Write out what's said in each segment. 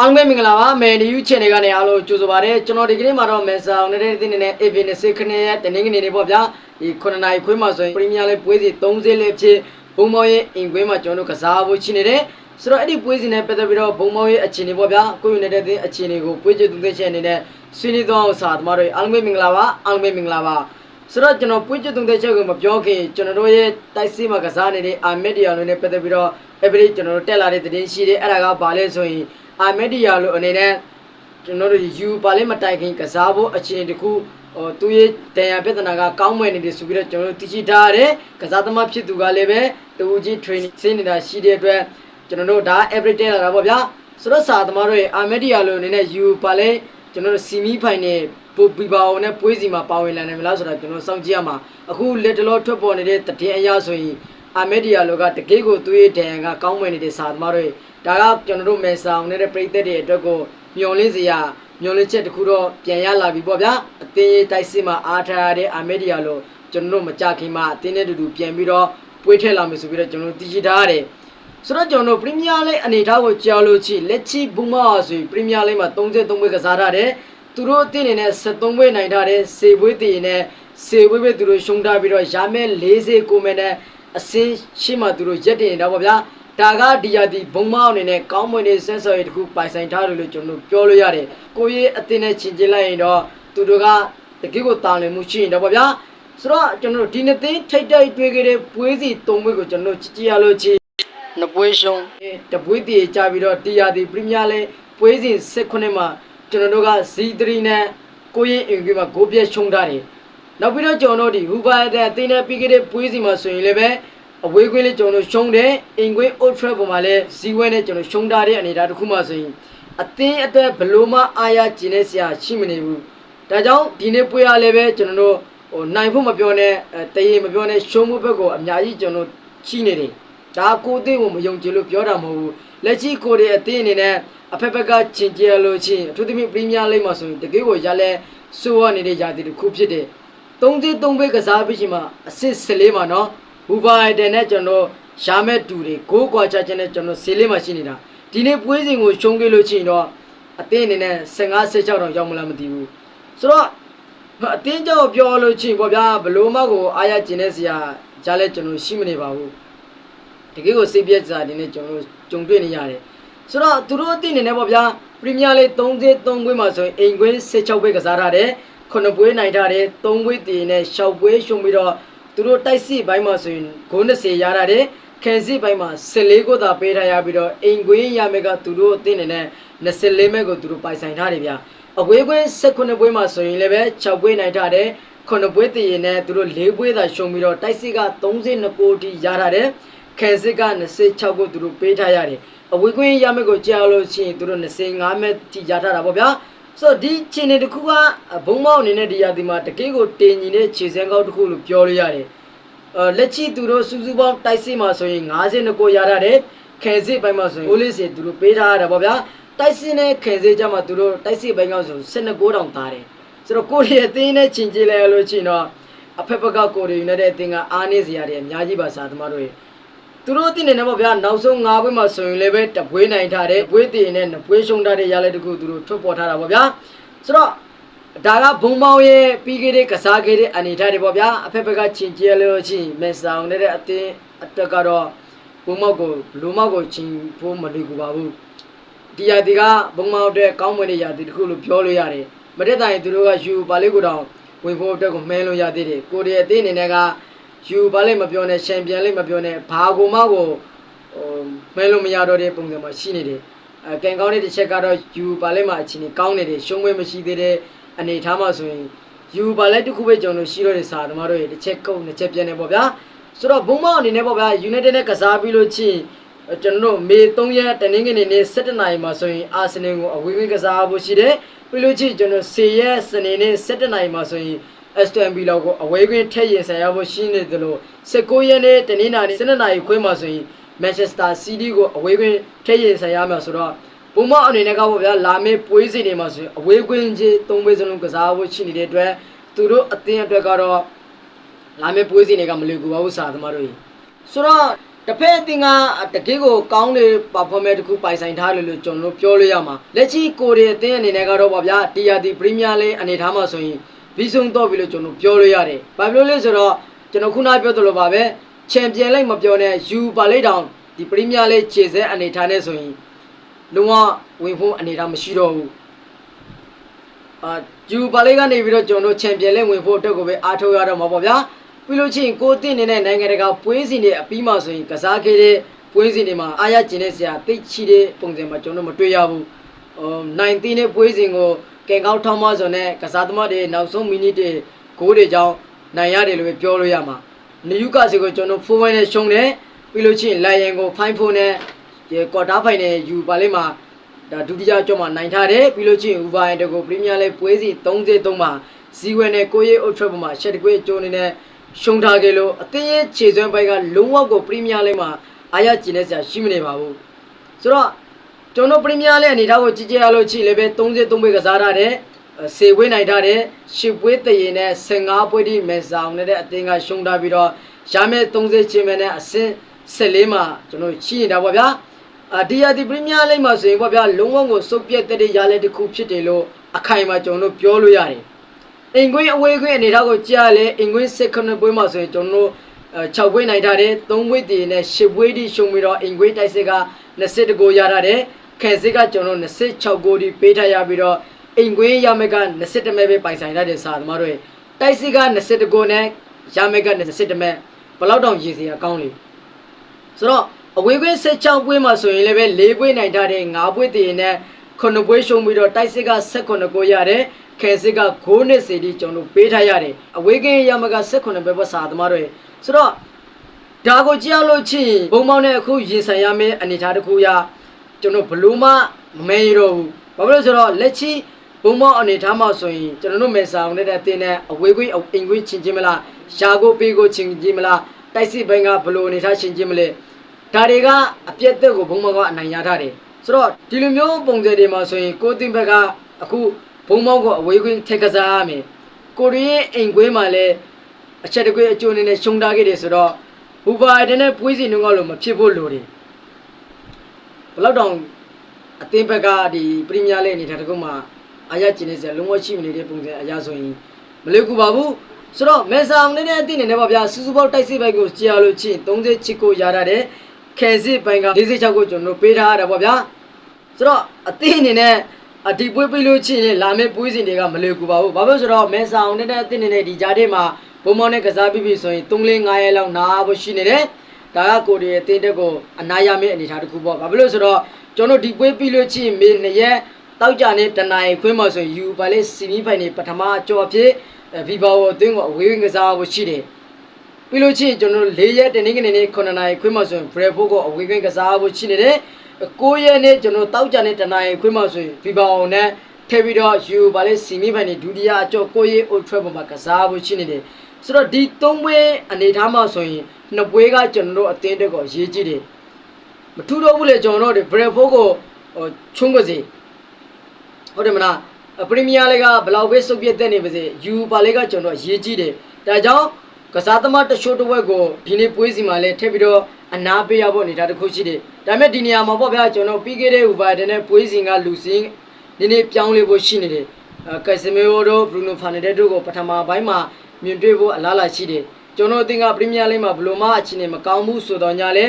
အားလုံးပဲမင်္ဂလာပါမယ်နီယူ channel ကနေအားလုံးကြိုဆိုပါရစေကျွန်တော်ဒီကနေ့မှာတော့မယ်ဆာအောင်နေတဲ့တင်းနေတဲ့ AV20 ခနဲ့ရဲ့တနင်္ဂနွေနေ့ပေါ့ဗျာဒီ9နာရီခွေးမှာဆိုရင်ပရီးမီးယားလိပွဲစီ30လေးဖြစ်ဘုံမောင်ရဲ့အင်ကွင်းမှာကျွန်တော်တို့ကစားဖို့ရှိနေတယ်ဆိုတော့အဲ့ဒီပွဲစီနဲ့ပတ်သက်ပြီးတော့ဘုံမောင်ရဲ့အခြေအနေပေါ့ဗျာကိုယူနေတဲ့တင်းအခြေအနေကိုပွဲချသူသိချက်အနေနဲ့ဆွေးနွေးသွားအောင်စာသမားတွေအားလုံးပဲမင်္ဂလာပါအားလုံးပဲမင်္ဂလာပါ ဆိုတော့ကျွန်တော်ပွင့်ချတုံတဲ့ချက်ကိုမပြောခင်ကျွန်တော်တို့ရဲ့တိုက်စီမှာကစားနေတဲ့အာမက်ဒီယာလိုနဲ့ပတ်သက်ပြီးတော့ every ကျွန်တော်တို့တက်လာတဲ့သတင်းရှိတယ်အဲ့ဒါကဘာလဲဆိုရင်အာမက်ဒီယာလိုအနေနဲ့ကျွန်တော်တို့ယူပါလဲမတိုင်ခင်ကစားဖို့အခြေအနေတစ်ခုဟိုသူရဲ့တန်ရပြဿနာကကောင်းမွန်နေတယ်ဆိုပြီးတော့ကျွန်တော်တို့သိရှိထားရတယ်ကစားသမားဖြစ်သူကလည်းပဲတူကြီး training ဆင်းနေတာရှိတဲ့အတွက်ကျွန်တော်တို့ဒါ every တက်လာတာပေါ့ဗျာဆိုတော့စာသမားတို့ရဲ့အာမက်ဒီယာလိုအနေနဲ့ယူပါလဲကျွန်တော်တို့စီမီဖိုင်နယ် ပိုပီပါအောင်နဲ့ပွဲစီမှာပါဝင်လာနိုင်မလားဆိုတာကျွန်တော်စောင့်ကြည့်ရမှာအခုလက်တလောထွက်ပေါ်နေတဲ့တည်င်းအရာဆိုရင်အာမက်ဒီယာလိုကတကယ်ကိုသူ့ရဲ့ဒဏ်ကကောင်းမွန်နေတဲ့စာသမားတွေဒါကကျွန်တော်တို့မယ်ဆောင်နေတဲ့ပြည်သက်တွေအတွက်ကိုမျော်လင့်စရာမျော်လင့်ချက်တစ်ခုတော့ပြန်ရလာပြီပေါ့ဗျာအသင်းရေးတိုက်စစ်မှာအားထားရတဲ့အာမက်ဒီယာလိုကျွန်တော်တို့မကြခင်မှာအသင်းနဲ့တူတူပြန်ပြီးတော့ပွေးထည့်လာမယ်ဆိုပြီးတော့ကျွန်တော်တို့သိရှိထားရတယ်ဆိုတော့ကျွန်တော်တို့ပရီးမီးယားလိအနေထားကိုကြောက်လို့ချီလက်ချီဘူမာဆိုပြီးပရီးမီးယားလိမှာ33ပွဲကစားထားတယ် သူတို့အသင်းနေနဲ့73ပွဲနိုင်ထားတယ်စေပွဲတည်နဲ့စေပွဲပဲသူတို့ရှုံးထားပြီးတော့ရမယ်40ကိုမဲနဲ့အစင်းရှိမှသူတို့ရက်တည်နေတာပေါ့ဗျာဒါကဒီယာဒီဘုံမောင်းအနေနဲ့ကောင်းမွန်တဲ့ဆက်ဆော်ရည်တခုပိုင်ဆိုင်ထားတယ်လို့ကျွန်တော်တို့ပြောလို့ရတယ်ကိုကြီးအသင်းနဲ့ချင်ကျင်လိုက်ရင်တော့သူတို့ကတကယ်ကိုတာလွင်မှုရှိရင်တော့ပေါ့ဗျာဆိုတော့ကျွန်တော်တို့ဒီနှစ်သိန်းထိတ်တိုက်တွေ့ခဲ့တဲ့ပွဲစီ၃ပွဲကိုကျွန်တော်တို့ကြည့်ကြရလို့ချီနှစ်ပွဲရှုံးတပွဲတည်ကြပြီးတော့တရားဒီပရီးမီးယားလိပွဲစဉ်16မှာ ကျွန်တော်တို့က Z3 နဲ့ကိုရင်အင်ကွေးမှာဂိုးပြက်ရှုံးထားတယ်နောက်ပြီးတော့ကျွန်တော်တို့ဒီဟူဘာတဲ့အသင်းနဲ့ပြီးခဲ့တဲ့ပွဲစဉ်မှာဆိုရင်လည်းပဲအဝေးကွင်းလေးကျွန်တော်တို့ရှုံးတယ်အင်ကွေး Old Trafford မှာလည်းဇီဝဲနဲ့ကျွန်တော်ရှုံးထားတဲ့အနေအထားတစ်ခုမှဆိုရင်အသင်းအတွက်ဘလို့မှအားရကျင်နေစရာရှိမနေဘူးဒါကြောင့်ဒီနေ့ပွဲရလည်းပဲကျွန်တော်တို့ဟိုနိုင်ဖို့မပြောနဲ့အဲတရေမပြောနဲ့ရှုံးမှုဘက်ကိုအများကြီးကျွန်တော်ရှိနေတယ်ဒါကိုသိကိုမယုံကြည်လို့ပြောတာမဟုတ်ဘူး လက်ရှိကိုရဲ့အသင်းအနေနဲ့အဖက်ဖက်ကချင်ကျဲလို့ချင်းအထူးသဖြင့်ပရီးမီးယားလိမ့်မှာဆိုရင်တကယ်ကိုရလဲစိုးရနေတဲ့ယာတီတစ်ခုဖြစ်တယ်၃စီ၃ဘက်ကစားပြီးချိန်မှာအစ်စ်14မှာနော်ဘူဘာဒန်နဲ့ကျွန်တော်ရှာမဲ့တူတွေဂိုးကွာချခြင်းနဲ့ကျွန်တော်ဆေးလေးမှာရှိနေတာဒီနေ့ပွဲစဉ်ကိုရှုံးခဲ့လို့ချင်းတော့အသင်းအနေနဲ့15 16တော့ရောက်မလားမသိဘူးဆိုတော့အတင်းကြောက်ပြောလို့ချင်းပေါ့ဗျာဘလို့မကိုအားရကျင်တဲ့စရာကြားလဲကျွန်တော်ရှိမနေပါဘူး တကယ်ကိုစိတ်ပြက်စရာတွေနဲ့ကျွန်တော်တို့ကြုံတွေ့နေရတယ်ဆိုတော့သူတို့အသင်းနေနဲ့ပေါ့ဗျာပရီးမီးယားလိ33ပွဲမှာဆိုရင်အိမ်ကွင်း16ပွဲကစားထားတယ်9ပွဲနိုင်ထားတယ်3ပွဲတည်နဲ့6ပွဲရှုံးပြီးတော့သူတို့တိုက်စစ်ဘိုင်းမှာဆိုရင်ဂိုး20ရထားတယ်ခံစစ်ဘိုင်းမှာ14ကိုသာပေးထားရပြီးတော့အိမ်ကွင်းရမယ်ကသူတို့အသင်းနေနဲ့24မဲကိုသူတို့ပိုင်ဆိုင်ထားတယ်ဗျာအဝေးကွင်း18ပွဲမှာဆိုရင်လည်းပဲ6ပွဲနိုင်ထားတယ်9ပွဲတည်နဲ့သူတို့4ပွဲသာရှုံးပြီးတော့တိုက်စစ်က32ကိုထိရထားတယ် ခံစစ်က26ကိုသူတို့ပေးထားရတယ်အဝေးကွင်းရမယ့်ကိုကြားလို့ရှိရင်သူတို့25မဲ့ထိရထားတာပေါ့ဗျာဆိုတော့ဒီခြေနေတစ်ခုကဘုံမောက်အနေနဲ့ဒီရာဒီမှာတကယ်ကိုတင်ညီတဲ့ခြေစမ်းကောက်တစ်ခုလို့ပြောလို့ရတယ်အဲလက်ချီသူတို့စူးစူးပေါင်းတိုက်စစ်မှာဆိုရင်52ကိုရထားတယ်ခံစစ်ပိုင်းမှာဆိုရင်6လေးစီသူတို့ပေးထားရတာပေါ့ဗျာတိုက်စစ်နဲ့ခံစစ်ကြမှာသူတို့တိုက်စစ်ပိုင်းကဆို12ကိုတောင်သားတယ်ဆိုတော့ကိုရီးယားအသင်းနဲ့ချင်းကြည့်လိုက်ရလို့ရှိရင်တော့အဖက်ဖက်ကကိုရီးယားနဲ့တဲ့အသင်းကအားနေစရာတွေအများကြီးပါစာသမားတို့ရေ သူတို့တင်နေတယ်ပေါ့ဗျာနောက်ဆုံး၅ပွဲမှာဆိုရင်လည်းပဲတပွဲနိုင်ထားတယ်ပွဲတည်နဲ့နှစ်ပွဲရှုံးထားတဲ့ရလဲတခုသူတို့ထွက်ပေါ်ထားတာပေါ့ဗျာဆိုတော့ဒါကဘုံပေါင်းရဲ့ပြီးခဲ့တဲ့ကစားခဲ့တဲ့အနေထားတွေပေါ့ဗျာအဖက်ဖက်ကချင်းကျဲလို့ချင်းမက်ဆောင်နေတဲ့အတင်းအတွက်ကတော့ဘုံမောက်ကိုလူမောက်ကိုချင်းဖို့မလွယ်ကူပါဘူးဒီယာတီကဘုံမောက်အတွက်ကောင်းမွန်တဲ့ယာတီတခုလို့ပြောလို့ရတယ်မတက်တိုင်သူတို့ကယူပါလေးကိုတောင်ဝင်ဖို့အတွက်ကိုမှန်းလို့ရသေးတယ်ကိုရီးယားအသင်းအနေနဲ့က ယူပါလိမ့်မပြောနဲ့ချန်ပီယံလိမ့်မပြောနဲ့ဘာကိုမှကိုဟိုမဲလို့မရတော့တဲ့ပုံစံမှာရှိနေတယ်အဲကန်ကောင်းတဲ့တစ်ချက်ကတော့ယူပါလိမ့်မှာအချင်းကြီးကောင်းနေတယ်ရှုံးပွဲမရှိသေးတဲ့အနေထားမှာဆိုရင်ယူပါလိမ့်တစ်ခုပဲကျွန်တော်ရှိတော့တဲ့စာသမားတို့ရဲ့တစ်ချက်ကုန်းတစ်ချက်ပြတ်နေပေါ့ဗျာဆိုတော့ဘုံမောင်အနေနဲ့ပေါ့ဗျာ United နဲ့ကစားပြီးလို့ချင်းကျွန်တော်တို့မေ3ရက်တနင်္ဂနွေနေ့17နာရီမှာဆိုရင်အာဆင်နယ်ကိုအဝေးဝေးကစားဖို့ရှိတယ်ပြီးလို့ချင်းကျွန်တော်10ရက်စနေနေ့17နာရီမှာဆိုရင် Aston Villa ကိုအဝေးကွင်းထက်ရင်ဆိုင်ရဖို့ရှိနေတယ်လို့19ရက်နေ့တနင်္လာနေ့12နာရီခွဲမှာဆိုရင် Manchester City ကိုအဝေးကွင်းထက်ရင်ဆိုင်ရမှာဆိုတော့ဘုံမအနေနဲ့ကပေါ့ဗျာလာမယ့်ပွဲစဉ်တွေမှာဆိုရင်အဝေးကွင်းကြီး၃ပွဲစလုံးကစားဖို့ရှိနေတဲ့အတွက်သူတို့အသင်းအတွက်ကတော့လာမယ့်ပွဲစဉ်တွေကမလွယ်ကူပါဘူးစာသမားတို့ကြီးဆိုတော့တစ်ဖက်အသင်းကတကယ်ကိုကောင်းတဲ့ performance တစ်ခုပိုင်ဆိုင်ထားလို့လို့ကျွန်တော်တို့ပြောလို့ရမှာလက်ရှိကိုရီအသင်းအနေနဲ့ကတော့ဗောဗျာ TRT Premier League အနေထားမှာဆိုရင် ပြီးဆုံးတော့ပြီလို့ကျွန်တော်ပြောလို့ရတယ်။ဘာဖြစ်လို့လဲဆိုတော့ကျွန်တော်ခုနပြောသလိုပါပဲချန်ပီယံလိမ့်မပြောနဲ့ယူပါလိမ့်တောင်ဒီ Premier League ခြေစဲအနေထားနဲ့ဆိုရင်လုံးဝဝင်ဖို့အနေထားမရှိတော့ဘူး။အာယူပါလိမ့်ကနေပြီးတော့ကျွန်တော်တို့ချန်ပီယံလိမ့်ဝင်ဖို့အတွက်ကိုပဲအားထုတ်ရတော့မှာပေါ့ဗျာ။ပြီးလို့ချင်းကိုအသင်းနေတဲ့နိုင်ငံတကာပွဲစဉ်တွေအပြီးမှဆိုရင်ကစားခဲ့တဲ့ပွဲစဉ်တွေမှာအားရကျင်တဲ့ဆရာသိချီတဲ့ပုံစံမှာကျွန်တော်တို့မတွေ့ရဘူး။ဟို19နဲ့ပွဲစဉ်ကို ကင်ကောက်ထောင်းမဆိုနဲ့ကစားသမားတွေနောက်ဆုံးမိနစ်တွေဂိုးတွေကြောင်းနိုင်ရတယ်လို့ပဲပြောလို့ရမှာနယူကာစီကိုကျွန်တော်4 1နဲ့ရှုံးတယ်ပြီးလို့ချင်းလိုင်ယန်ကို5 4နဲ့ဒီကွာတာဖိုင်နယ်ယူပါလိမ့်မှာဒါဒုတိယကျော်မှာနိုင်ထားတယ်ပြီးလို့ချင်းဥပါယန်တကိုပရီးမီးယားလိပွဲစီ33မှာဇီဝယ်နဲ့ကိုရီအုတ်ထရက်ပေါ်မှာရှက်တကွေးကျိုးနေနဲ့ရှုံးထားခဲ့လို့အသင်းရဲ့ခြေစွမ်းပိုက်ကလုံးဝကိုပရီးမီးယားလိမှာအားရကျင်တဲ့ဆရာရှိမနေပါဘူးဆိုတော့ ကျွန်တော်ပရီးမီးယားလိအနေထားကိုကြည့်ကြရလို့ချိလည်းပဲ33ပွဲကစားထားတယ်စေဝေးနိုင်ထားတဲ့ရှစ်ပွဲတရင်နဲ့15ပွဲဒီမဲဆောင်နဲ့တဲ့အသင်းကရှုံးထားပြီးတော့ရမယ်30ချင်းပဲနဲ့အဆင့်14မှာကျွန်တော်ရှိနေတာပေါ့ဗျာအာဒီယာဒီပရီးမီးယားလိမှာဆိုရင်ပေါ့ဗျာလုံးဝကိုစုပ်ပြတ်တဲ့ရလဲတစ်ခုဖြစ်တယ်လို့အခိုင်အမာကျွန်တော်တို့ပြောလို့ရတယ်အင်ကွင်းအဝေးခွင့်အနေထားကိုကြားလဲအင်ကွင်းစစ်ခဏပွဲမှာဆိုရင်ကျွန်တော်တို့6ပွဲနိုင်ထားတယ်3ပွဲတည်နဲ့10ပွဲဒီရှုံးပြီးတော့အင်ကွင်းတိုက်စစ်က20ကိုရထားတယ် ခဲစစ်ကကျွန်တော်26ကိုဒီပေးထားရပြီးတော့အိမ်ကွင်းရမက်က21မဲပဲပိုင်ဆိုင်ရတဲ့စာသမားတို့တိုက်စစ်က21ကိုနဲ့ရမက်က21မဲဘယ်လောက်တောင်ရည်စရာကောင်းလေဆိုတော့အဝေးကွင်း16ပွဲမှာဆိုရင်လည်းပဲ4ပွဲနိုင်ထားတဲ့5ပွဲတည်နဲ့9ပွဲရှုံးပြီးတော့တိုက်စစ်က18ကိုရတယ်ခဲစစ်က9နှစ်စီဒီကျွန်တော်ပေးထားရတယ်အဝေးကင်းရမက18ပဲပတ်စာသမားတို့ဆိုတော့ဒါကိုကြည့်အောင်လို့ချင်းဘုံမောင်းနဲ့အခုရင်ဆိုင်ရမယ့်အနေအထားတစ်ခုရ ကျွန်တော်ဘလို့မှမမဲရတော့ဘူးဘာဖြစ်လို့ဆိုတော့လက်ချီဘုံမောင်းအနေထားမှာဆိုရင်ကျွန်တော်တို့မယ်ဆောင်တဲ့အတင်းနဲ့အဝေးကွင်းအင်ကွင်းချင်းချင်းမလားရှာကိုပေးကိုချင်းချင်းမလားတိုက်စစ်ဘိုင်းကဘလို့အနေထားချင်းချင်းမလဲဒါတွေကအပြက်သက်ကိုဘုံမောင်းကအနိုင်ရထားတယ်ဆိုတော့ဒီလိုမျိုးပုံစံတွေမှာဆိုရင်ကိုတင်ဘက်ကအခုဘုံမောင်းကိုအဝေးကွင်းထက်ကစားရမယ်ကိုရီးယားအိမ်ကွင်းမှာလည်းအချက်တကွေးအကျိုးအနေနဲ့ရှုံးထားခဲ့တယ်ဆိုတော့ဘူဗာဒန်နဲ့ပွေးစီနှုံးကလို့မဖြစ်ဖို့လိုတယ် ဘယ်လောက်တောင်အသင်းဘက်ကဒီပရီးမီးယားလိအနေထားတကုမှအာရကျင်နေစရာလုံးဝရှိမနေတဲ့ပုံစံအရာဆိုရင်မလွယ်ကူပါဘူးဆိုတော့မဲဆောင်နေတဲ့အသင်းနေနဲ့ပါဗျာစူးစူပေါက်တိုက်စစ်ဘက်ကိုကြာလို့ချင်း30ချစ်ကိုရတာတဲ့ခဲစစ်ပိုင်းက46ကိုကျွန်တော်ပေးထားရတာပေါ့ဗျာဆိုတော့အသင်းအနေနဲ့အဒီပွေးပြီးလို့ချင်းလာမယ့်ပွေးစဉ်တွေကမလွယ်ကူပါဘူးဘာဖြစ်လို့ဆိုတော့မဲဆောင်နေတဲ့အသင်းနေနဲ့ဒီကြားထဲမှာဘုံမောင်းနဲ့ကစားပြီးပြီဆိုရင်3လ5ရက်လောက်နားဖို့ရှိနေတယ် ဒါကကိုရီးယားအသင်းတက်ကိုအနာရမယ့်အနေအထားတစ်ခုပေါ့ဘာဖြစ်လို့ဆိုတော့ကျွန်တော်ဒီပွဲပြီးလို့ချင်းမေ2ရက်တောက်ကြနဲ့တနိုင်ခွင်းမှာဆိုရင်ယူပါလေစီမီဖိုင်နေပထမအကျော်ဖြစ်ဗီဘာဝအသင်းကိုအဝေးကစားဖို့ရှိတယ်ပြီးလို့ချင်းကျွန်တော်၄ရက်တနင်္ဂနွေနေ့9နိုင်ခွင်းမှာဆိုရင်ဘရက်ဖို့ကိုအဝေးကကစားဖို့ရှိနေတယ်9ရက်နေ့ကျွန်တော်တောက်ကြနဲ့တနိုင်ခွင်းမှာဆိုရင်ဗီဘာဝနဲ့ထည့်ပြီးတော့ယူပါလေစီမီဖိုင်နေဒုတိယအကျော်9ရက်အိုထရက်ပေါ်မှာကစားဖို့ရှိနေတယ် ဆိုတော့ဒီ၃ပွဲအနေထားမှာဆိုရင်နှစ်ပွဲကကျွန်တော်တို့အသင်းတက်ကိုရေးကြည့်တယ်မထူတော့ဘူးလေကျွန်တော်တို့ဘရက်ဖို့ကိုဟိုချုံးကစီဟုတ်တယ်မလားပရီးမီးယားလိကဘယ်လောက်ပဲစုပ်ပြတ်တဲ့နေပါစေယူပါလိကကျွန်တော်ရေးကြည့်တယ်ဒါကြောင့်ကစားသမားတချို့တစ်ဝက်ကိုဒီနေ့ပွဲစီမှာလည်းထည့်ပြီးတော့အနာပေးရဖို့နေတာတစ်ခုရှိတယ်ဒါပေမဲ့ဒီနေရာမှာပေါ့ဗျာကျွန်တော်ပြီးခဲ့တဲ့ဥပါဒနဲ့ပွဲစီကလူစင်းဒီနေ့ပြောင်းလဲဖို့ရှိနေတယ်ကက်စမီယိုတို့ဘရူနိုဖာနယ်ဒက်တို့ကိုပထမပိုင်းမှာ မြင်တွေ့ဖို့အလားအလာရှိတယ်ကျွန်တော်အသင်းကပရီးမီးယားလိမှာဘလိုမှအခြေအနေမကောင်းဘူးဆိုတော့ညလဲ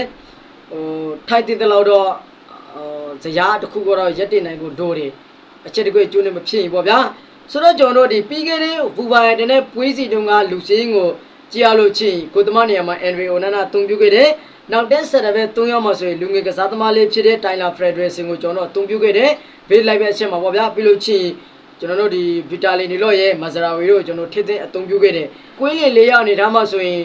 ဟိုထိုက်တည်တဲ့လောက်တော့ဟိုဇရာတစ်ခုကတော့ရက်တင်နိုင်ဖို့ဒိုးတယ်အချက်တကွေကျိုးနေမဖြစ်ရင်ပေါ့ဗျာဆိုတော့ကျွန်တော်တို့ဒီပြီးခဲ့တဲ့ဘူပါရတဲ့နဲ့ပွေးစီတုန်းကလူစင်းကိုကြည်ရလို့ချင်းကိုသမားနေရာမှာအန်ဒရီအိုနာနာအသုံးပြုခဲ့တယ်နောက်တက်ဆက်တဲ့ပဲ၃ယောက်မှဆိုရင်လူငယ်ကစားသမားလေးဖြစ်တဲ့တိုင်လာဖရက်ဒရယ်စင်ကိုကျွန်တော်အသုံးပြုခဲ့တယ်ဘေးလိုက်ပဲအချက်မှာပေါ့ဗျာပြီးလို့ချင်း ကျွန်တော်တို့ဒီဗီတာလီနီလော့ရဲ့မဇရာဝီတို့ကျွန်တော်ထစ်တဲ့အသုံးပြုခဲ့တယ်။ကွင်းလင်၄ရောက်နေထားမှဆိုရင်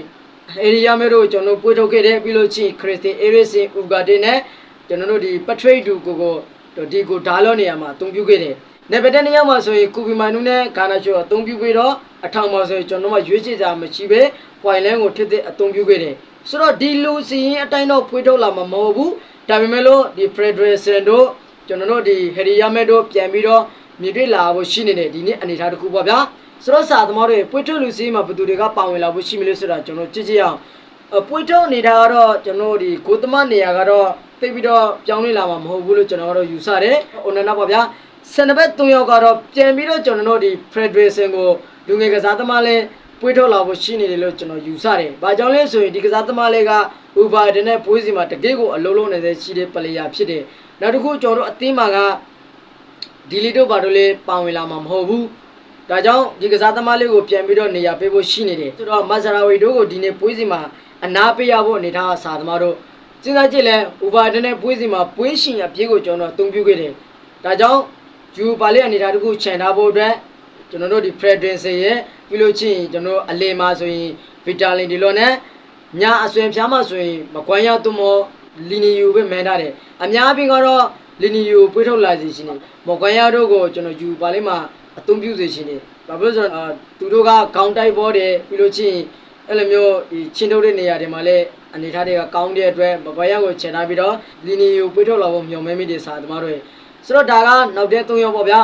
အေရီယာမဲတို့ကျွန်တော်ပွေးထုတ်ခဲ့တယ်ပြီးလို့ချင်းခရစ်စတီအေရစ်စင်ဥဂါတင်နဲ့ကျွန်တော်တို့ဒီပထရိတ်ဒူကိုကိုဒီကိုဒါလော့နေရာမှာအသုံးပြုခဲ့တယ်။နေပတဲ့နေရာမှာဆိုရင်ကူပီမိုင်နူနဲ့ဂါနာချိုအသုံးပြုပြီးတော့အထောင်မှာဆိုရင်ကျွန်တော်တို့ရွေးချယ်ကြမရှိပဲပွိုင်လန်းကိုထစ်တဲ့အသုံးပြုခဲ့တယ်။ဆိုတော့ဒီလူစီရင်အတိုင်းတော့ပွေးထုတ်လာမှာမဟုတ်ဘူး။ဒါပေမဲ့လို့ဒီဖရက်ဒရယ်ဆန်တို့ကျွန်တော်တို့ဒီဟယ်ရီယာမဲတို့ပြန်ပြီးတော့ မြင်တွေ့လာဖို့ရှိနေတယ်ဒီနေ့အနေထားတစ်ခုပေါ့ဗျာဆိုတော့စာသမားတွေပွေထုတ်လူစီးမှာဘယ်သူတွေကပါဝင်လာဖို့ရှိမလို့ဆိုတာကျွန်တော်ကြည့်ကြည့်အောင်အပွေးထုတ်နေတာကတော့ကျွန်တော်တို့ဒီကိုသမနေရာကတော့တိတ်ပြီးတော့ပြောင်းလဲလာမှာမဟုတ်ဘူးလို့ကျွန်တော်ကတော့ယူဆတယ်။အိုနနာပေါ့ဗျာ။ဆန်နဘက်3ယောက်ကတော့ပြန်ပြီးတော့ကျွန်တော်တို့ဒီ Federation ကိုလူငယ်ကစားသမားလဲပွေးထုတ်လာဖို့ရှိနေတယ်လို့ကျွန်တော်ယူဆတယ်။ဘာကြောင့်လဲဆိုရင်ဒီကစားသမားလေးက Uber တဲ့နဲ့ပွေးစီမှာတကယ်ကိုအလုံးလုံးနေတဲ့ရှိတဲ့ player ဖြစ်တယ်။နောက်တစ်ခုကျွန်တော်တို့အသင်းမှာက ဒီလီတို့ဘာတို့လဲပါဝင်လာမှာမဟုတ်ဘူး။ဒါကြောင့်ဒီကစားသမားလေးကိုပြန်ပြီးတော့နေရာပေးဖို့ရှိနေတယ်။ဆိုတော့မဆရာဝီတို့ကိုဒီနေ့ပွေးစီမှာအနာပေးရဖို့အနေထားအစားသမားတို့စဉ်းစားကြည့်လဲ Uber တဲ့နဲ့ပွေးစီမှာပွေးရှင်အပြေးကိုကျွန်တော်အသုံးပြုခဲ့တယ်။ဒါကြောင့်ယူပါလေးအနေထားတစ်ခုခြံထားဖို့အတွက်ကျွန်တော်တို့ဒီ Federation ရဲ့ပြီးလို့ချင်းကျွန်တော်တို့အလေမှာဆိုရင် Vitamin ဒီလိုနဲ့ညာအဆွေဖြားမှဆိုရင်မကွမ်းရောက်သူမောလီနီယူပဲမန်ထားတယ်အများအပြားကတော့ လီနီယူပွေးထုတ်လာစီရှင်တယ်မကွမ်းရောက်တို့ကိုကျွန်တော်ယူပါလေးမှာအသုံးပြုစေရှင်တယ်ဘာဖြစ်လို့ဆိုတော့အာသူတို့ကခေါင်းတိုက်ပေါ်တယ်ပြီးလို့ချင်းအဲ့လိုမျိုးဒီချင်းထုတ်တဲ့နေရာတွေမှာလည်းအနေထားတွေကကောင်းတဲ့အတွက်မကွမ်းရောက်ကိုခြေထားပြီးတော့လီနီယူပွေးထုတ်လာဖို့မျှော်မှန်းမိတယ်စာသမားတို့ရဲ့ဆိုတော့ဒါကနောက်တဲ့၃ရောက်ပေါ့ဗျာ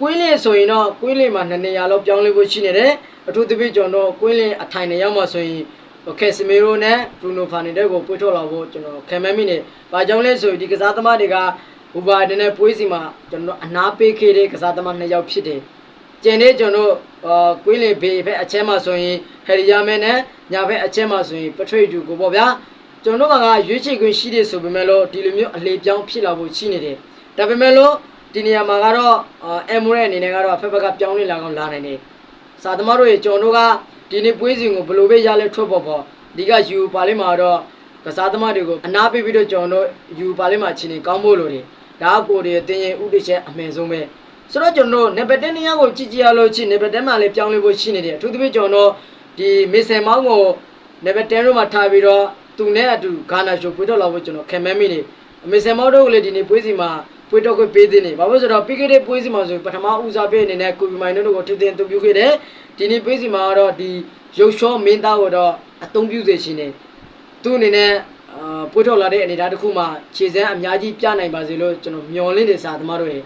ကွင်းလင်းဆိုရင်တော့ကွင်းလင်းမှာနှစ်နေရာလောက်ပြောင်းလဲဖို့ရှိနေတယ်အထူးသဖြင့်ကျွန်တော်ကွင်းလင်းအထိုင်နေရောက်မှဆိုရင်ကက်စမီရိုနဲ့ဘရူနိုဖာနီတက်ကိုပွေးထုတ်လာဖို့ကျွန်တော်ခံမမိနေ။ဘာကြောင့်လဲဆိုရင်ဒီကစားသမားတွေက ဘူဘာဒန်နဲ့ပွေးစီမှာကျွန်တော်အနာပေးခဲ့တဲ့ကစားသမားနှစ်ယောက်ဖြစ်တယ်။ကျန်တဲ့ကျွန်တော်အာကွင်းလင်းဘေးဘက်အချဲမှာဆိုရင်ဟယ်ရီယာမဲနဲ့ညာဘက်အချဲမှာဆိုရင်ပထရိတ်တူကိုပေါ့ဗျာ။ကျွန်တော်ကရွေးချယ်ခွင့်ရှိတယ်ဆိုပေမဲ့လို့ဒီလိုမျိုးအလေပြောင်းဖြစ်လာဖို့ရှိနေတယ်။ဒါပေမဲ့လို့ဒီနေရာမှာကတော့အမ်မိုရဲအနေနဲ့ကတော့ဖက်ဖက်ကပြောင်းလဲလာကောင်လာနိုင်တယ်။စာသမားတို့ရဲ့ကျွန်တော်တို့ကဒီနေ့ပွဲစဉ်ကိုဘယ်လိုပဲရလဲထွက်ပေါ်ပေါ်ဒီကယူပါလိမ့်မှာတော့ကစားသမားတွေကိုအနာပေးပြီးတော့ကျွန်တော်တို့ယူပါလိမ့်မှာချင်းနေကောင်းဖို့လိုတယ်။ ဒါကကိုယ်တွေတင်းရင်ဥဒိချက်အမှန်ဆုံးပဲ။ဆိုတော့ကျွန်တော်တို့နေပတက်နေရကိုကြည့်ကြည့်ရလို့ချင်းနေပတက်မှာလည်းပြောင်းလဲဖို့ရှိနေတယ်။အထူးသဖြင့်ကျွန်တော်တို့ဒီမစ်ဆယ်မောင်းကိုနေပတက်တို့မှာထားပြီးတော့သူနဲ့အတူဂါနာရှိုပွေတော့လာဖို့ကျွန်တော်ခံမဲမိနေ။မစ်ဆယ်မောင်းတို့ကလည်းဒီနေ့ပွဲစီမှာပွေတော့ခွင့်ပေးသေးနေဘာလို့ဆိုတော့ပြီးခဲ့တဲ့ပွဲစီမှာဆိုပထမဦးစားပေးအနေနဲ့ကိုပီမိုင်တို့ကိုထိတင်အသုံးပြုခဲ့တယ်ဒီနေ့ပွဲစီမှာတော့ဒီရုပ်ရှောမင်းသားကိုတော့အသုံးပြုစေရှင်နေသူ့အနေနဲ့ အာပွေထုတ်လာတဲ့အနေအထားတစ်ခုမှာခြေစမ်းအများကြီးပြနိုင်ပါစေလို့ကျွန်တော်မျှော်လင့်တယ်စာသမားတို့ရေ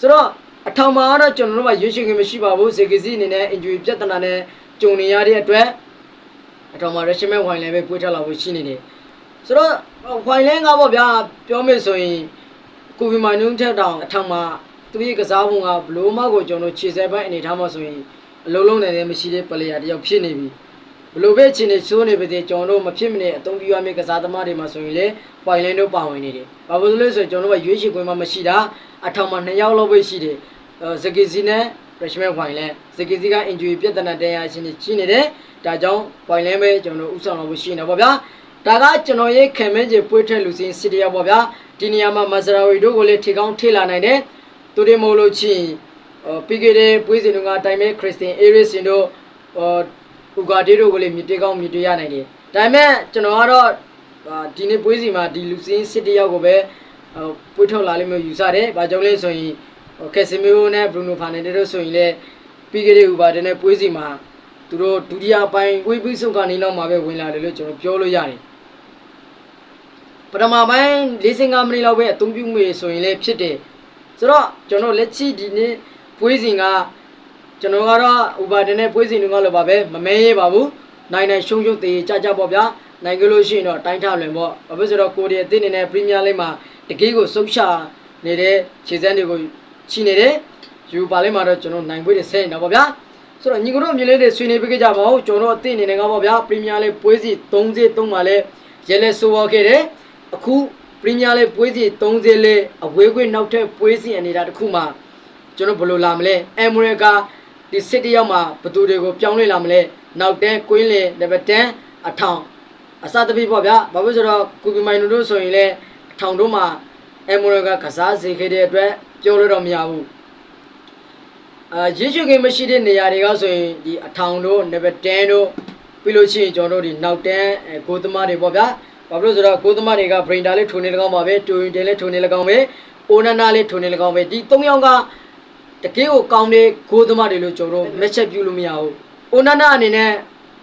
ဆိုတော့အထောင်မှာကတော့ကျွန်တော်တို့ကရွေးချယ်ခွင့်မရှိပါဘူးဇေကစီအနေနဲ့ injury ပြဿနာနဲ့ကြုံနေရတဲ့အတွက်အထောင်မှာ regimen wine လည်းပဲပွေထုတ်လာဖို့ရှိနေတယ်ဆိုတော့ wine လည်းကပေါ့ဗျာပြောမယ်ဆိုရင်ကိုဗီမိုင်နုံထက်တောင်အထောင်မှာသူရဲ့ကစားပုံကဘလို့မကိုကျွန်တော်ခြေစဲပိုင်းအနေထားမှာဆိုရင်အလုံးလုံးနဲ့မရှိတဲ့ပလေယာတယောက်ဖြစ်နေပြီ ဘလို့ပဲအချိန်နဲ့ချိုးနေပါသေးကျွန်တော်တို့မဖြစ်မနေအသုံးပြုရမယ့်ကစားသမားတွေမှာဆိုရင်လေပွိုင်လင်းတို့ပါဝင်နေတယ်။ဘာလို့လဲဆိုရင်ကျွန်တော်တို့ကရွေးချယ်ခွင့်မှမရှိတာအထောင်မှာ2ယောက်လောက်ပဲရှိတယ်။ဇကီစီနဲ့ freshman ပွိုင်လင်းဇကီစီက injury ပြဿနာတရားရှင်နေရှိနေတယ်။ဒါကြောင့်ပွိုင်လင်းပဲကျွန်တော်တို့ဥဆောင်လို့ရှိနေပါဗျာ။ဒါကကျွန်တော်ရဲ့ခံမင်းကျပွေးထက်လူစင်းစီတရပေါ့ဗျာဒီနေရာမှာမဆရာဝီတို့ကိုလည်းထေကောင်းထေလာနိုင်တယ်သူတွေမို့လို့ချင်းပြီးခဲ့တဲ့ပွေးစင်တို့ကတိုင်မဲခရစ်စတင်အေရစ်စင်တို့ ဟိုဥဂါဒေတို့ကိုလည်းမြစ်တေကောင်းမြစ်တေရနိုင်တယ်ဒါပေမဲ့ကျွန်တော်ကတော့ဒီနေ့ပွေးစီမှာဒီလူစင်းစစ်တယောက်ကိုပဲပွေးထုတ်လာလိမ့်မယ်ယူဆတယ်ဘာကြောင့်လဲဆိုရင်ကက်စမီယိုနဲ့ဘရူနိုဖာနယ်ဒတို့ဆိုရင်လည်းပြီးခဲ့တဲ့ဥပါဒနဲ့ပွေးစီမှာသူတို့ဒုတိယပိုင်းပွေးပြီးဆုံးကနေတော့မှပဲဝင်လာတယ်လို့ကျွန်တော်ပြောလို့ရတယ်ပထမပိုင်း45မိနစ်လောက်ပဲအသုံးပြုမိဆိုရင်လည်းဖြစ်တယ်ဆိုတော့ကျွန်တော်လက်ချိဒီနေ့ပွေးစဉ်က ကျွန်တော်ကတော့ဥပါဒနဲ့ပွေးစဉ်တွေကလည်းပါပဲမမဲရဲပါဘူးနိုင်နိုင်ရှုံရှုံသေးကြကြပေါ့ဗျာနိုင်ကြလို့ရှိရင်တော့တိုင်းထလွင်ပေါ့ဘာဖြစ်ဆိုတော့ကိုရီအသင်းနေနဲ့ပရီးမီးယားလိဂ်မှာတကယ်ကိုစုပ်ရှာနေတဲ့ခြေစမ်းတွေကိုချီနေတယ်ယူပါလိမ့်မှာတော့ကျွန်တော်နိုင်ပွဲတွေဆဲနေတာပေါ့ဗျာဆိုတော့ညီကတော့အမြင်လေးတွေဆွေးနွေးပေးကြပါဦးကျွန်တော်အသင်းအနေနဲ့ကပေါ့ဗျာပရီးမီးယားလိဂ်ပွဲစီ30 3မှာလဲရဲလဲဆိုးပေါ်ခဲ့တယ်အခုပရီးမီးယားလိဂ်ပွဲစီ30လေးအဝေးခွင့်နောက်ထပ်ပွဲစီအနေတာတစ်ခုမှာကျွန်တော်ဘယ်လိုလာမလဲအမ်မရီကာ ဒီစစ်တရောက်မှာဘသူတွေကိုပြောင်းလဲလာမလဲနောက်တန်းကွင်းလင်နံပါတ်10အထောင်အစသဖြင့်ပေါ့ဗျာဘာဖြစ်ဆိုတော့ကူပီမိုင်နိုတို့ဆိုရင်လည်းအထောင်တို့မှာအမ်မရီကာကစားစေခဲ့တဲ့အတွက်ပြောလို့တော့မရဘူးအာရင်းချွေကိမရှိတဲ့နေရာတွေကဆိုရင်ဒီအထောင်တို့နံပါတ်10တို့ပြီးလို့ရှိရင်ကျွန်တော်တို့ဒီနောက်တန်းကိုသမားတွေပေါ့ဗျာဘာဖြစ်လို့ဆိုတော့ကိုသမားတွေက brain လေးထုံနေလကောင်းပါပဲတူရင်တယ်လည်းထုံနေလကောင်းပဲအိုနာနာလေးထုံနေလကောင်းပဲဒီ၃ယောက်က တကယ်ကိုကောင်းတဲ့ကိုသမားတွေလို့ကျွန်တော်တို့မက်ချက်ပြုလို့မရဘူးအိုနာနာအနေနဲ့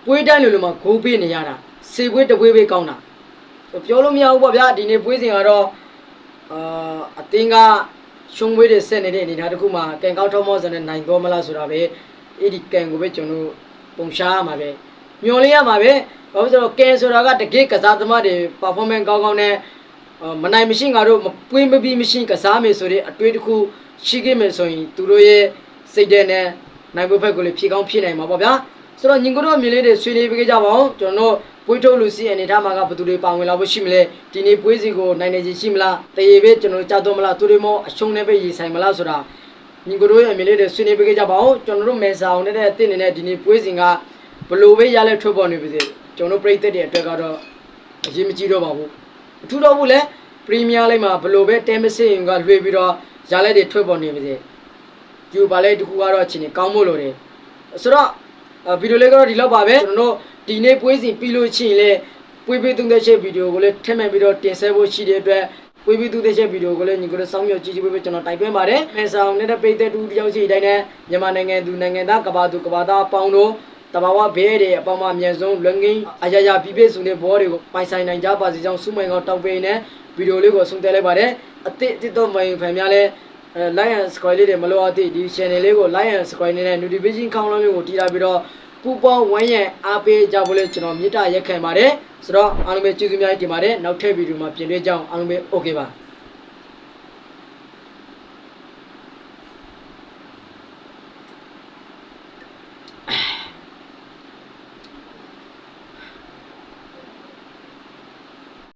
ပွေးတိုင်းလိုလိုမှာဂိုးပေးနေရတာစေပွေးတပွေးပေးကောင်းတာပြောလို့မရဘူးပေါ့ဗျာဒီနေ့ပွေးစဉ်ကတော့အာအတင်းကရှုံးပွေးတွေဆက်နေတဲ့အနေအထားတစ်ခုမှာကန်ကောက်ထောမောစနဲ့နိုင်တော့မလားဆိုတာပဲအဲ့ဒီကန်ကိုပဲကျွန်တော်ပုံရှားရမှာပဲမျော်လင့်ရမှာပဲဘာလို့လဲဆိုတော့ကဲဆိုတာကတကယ်ကစားသမားတွေ performance ကောင်းကောင်းနဲ့အော်မနိုင်မရှိငါတို့မပွင့်မပြီးမရှိကစားမယ်ဆိုတဲ့အတွေ့တစ်ခု ရှိခဲ့မယ်ဆိုရင်သူတို့ရဲ့စိတ်ထဲနဲ့နိုင်ဖို့ဘက်ကိုလည်းဖြည့်ကောင်းဖြည့်နိုင်မှာပေါ့ဗျာဆိုတော့ညီကိုတို့အမြင်လေးတွေဆွေးနွေးပေးကြပါအောင်ကျွန်တော်တို့ပွေးထုတ်လူစီအနေထားမှာကဘယ်သူတွေပါဝင်လာဖို့ရှိမလဲဒီနေ့ပွေးစီကိုနိုင်နေခြင်းရှိမလားတရေပဲကျွန်တော်တို့ကြားတော့မလားသူတွေမောအရှုံးနဲ့ပဲရည်ဆိုင်မလားဆိုတာညီကိုတို့ရဲ့အမြင်လေးတွေဆွေးနွေးပေးကြပါအောင်ကျွန်တော်တို့မဲဆောင်တဲ့အသစ်နေတဲ့ဒီနေ့ပွေးစီကဘလို့ပဲရလဲထွက်ပေါ်နေပါစေကျွန်တော်တို့ပြည်သက်တဲ့အတွက်ကတော့အရေးမကြီးတော့ပါဘူးအထူးတော့ဘူးလေပရီးမီးယားလိမ့်မှာဘလို့ပဲတဲမစစ်ရင်ကလွှေပြီးတော့ ရလဲတွေထွက်ပေါ်နေပါစေယူပါလဲတခုကတော့အချိန်ကောင်းမို့လို့တယ်ဆိုတော့အဲဗီဒီယိုလေးကတော့ဒီလောက်ပါပဲကျွန်တော်တို့ဒီနေ့ပွဲစဉ်ပြီးလို့ရှိရင်လည်းပွေးပေးသုံးတဲ့ချက်ဗီဒီယိုကိုလည်းထည့်မှန်ပြီးတော့တင်ဆက်ဖို့ရှိတဲ့အတွက်ပွေးပေးသုံးတဲ့ချက်ဗီဒီယိုကိုလည်းညီကိုတို့စောင့်မျှော်ကြည့်ကြည့်ပေးကျွန်တော်တိုက်တွန်းပါတယ်။မဲဆောင်နေတဲ့ပိတ်သက်တူတယောက်စီတိုင်းနဲ့မြန်မာနိုင်ငံသူနိုင်ငံသားကဘာသူကဘာသားအပေါင်းတို့တဘာဝဘဲတွေအပေါင်းမအမြန်ဆုံးလွန်ငင်းအရာရာပြည့်ပြည့်စုံတဲ့ဘောတွေကိုပိုင်ဆိုင်နိုင်ကြပါစေကြောင်းဆုမွန်ကောင်းတောင်းပေးနေဗီဒီယိုလေးကိုဆုံးသက်လိုက်ပါတယ်။ အသစ်အသစ်တော့မိုင်ဖန်များလဲအဲ like and subscribe လေးတွေမလိုအပ်သေးဒီ channel လေးကို like and subscribe နဲ့ notification ခေါင်းလောင်းမျိုးကိုတီးထားပြီးတော့ပူပေါင်းဝမ်းရံအားပေးကြဖို့လဲကျွန်တော်မေတ္တာရက်ခံပါတယ်ဆိုတော့အားလုံးပဲကျေးဇူးများတင်ပါတယ်နောက်ထပ်ဗီဒီယိုမှာပြင်တွေ့ကြအောင်အားလုံးပဲ okay ပါ